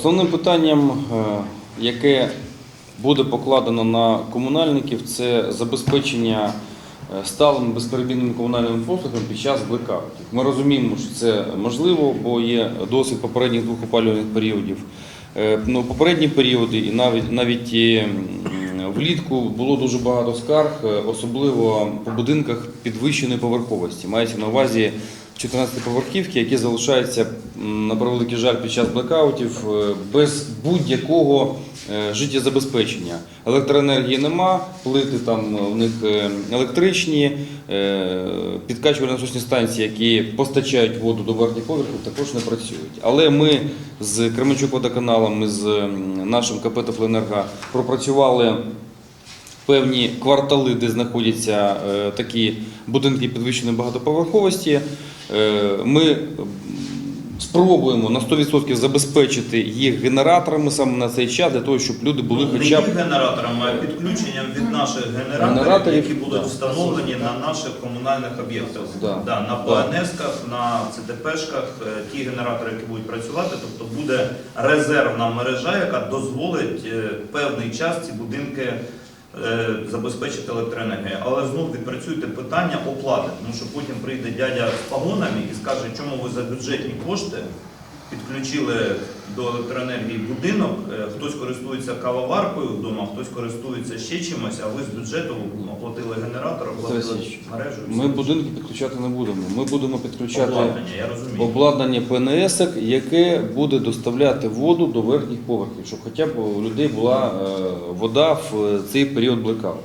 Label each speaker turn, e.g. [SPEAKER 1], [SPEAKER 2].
[SPEAKER 1] Основним питанням, е, яке буде покладено на комунальників, це забезпечення е, сталими безперебійними комунальними послугами під час блекаутів. Ми розуміємо, що це можливо, бо є досвід попередніх двох опалювальних періодів. Е, Ну, попередні періоди і навіть навіть влітку було дуже багато скарг, особливо по будинках підвищеної поверховості. Мається на увазі 14 поверхівки, які залишаються на превеликий жаль під час блекаутів е, без будь-якого е, життєзабезпечення. Електроенергії нема, плити там у них е, електричні, підкачувальні насосні станції, які постачають воду до верхніх поверхів, також не працюють. Але ми з Кременчук водоканалом, з нашим КП «Теплоенерго» пропрацювали певні квартали, де знаходяться е, такі будинки підвищеної багатоповерховості. Е, Ми спробуємо на 100% забезпечити їх генераторами саме на цей час, для того, щоб люди були
[SPEAKER 2] Ну, не
[SPEAKER 1] хоча б
[SPEAKER 2] їх генераторами, а підключенням від наших генераторів,
[SPEAKER 1] Генераторів,
[SPEAKER 2] які будуть
[SPEAKER 1] да.
[SPEAKER 2] встановлені на наших комунальних об'єктах.
[SPEAKER 1] Да.
[SPEAKER 2] Да, на
[SPEAKER 1] Да.
[SPEAKER 2] ПНС-ках, на ЦТПшках, е, ті генератори, які будуть працювати, тобто буде резервна мережа, яка дозволить певний час ці будинки забезпечити електроенергію. Але знов відпрацюйте питання оплати, тому що потім прийде дядя з погонами і скаже, чому ви за бюджетні кошти підключили до електроенергії будинок, е, хтось користується кавоваркою вдома, хтось користується ще чимось, а ви з бюджету оплатили генератор, оплатили мережу.
[SPEAKER 1] ми будинки підключати не будемо. Ми будемо підключати
[SPEAKER 2] обладнання, я розумію.
[SPEAKER 1] обладнання ПНС, яке буде доставляти воду до верхніх поверхів, щоб хоча б у людей була е, вода в цей період блекауту.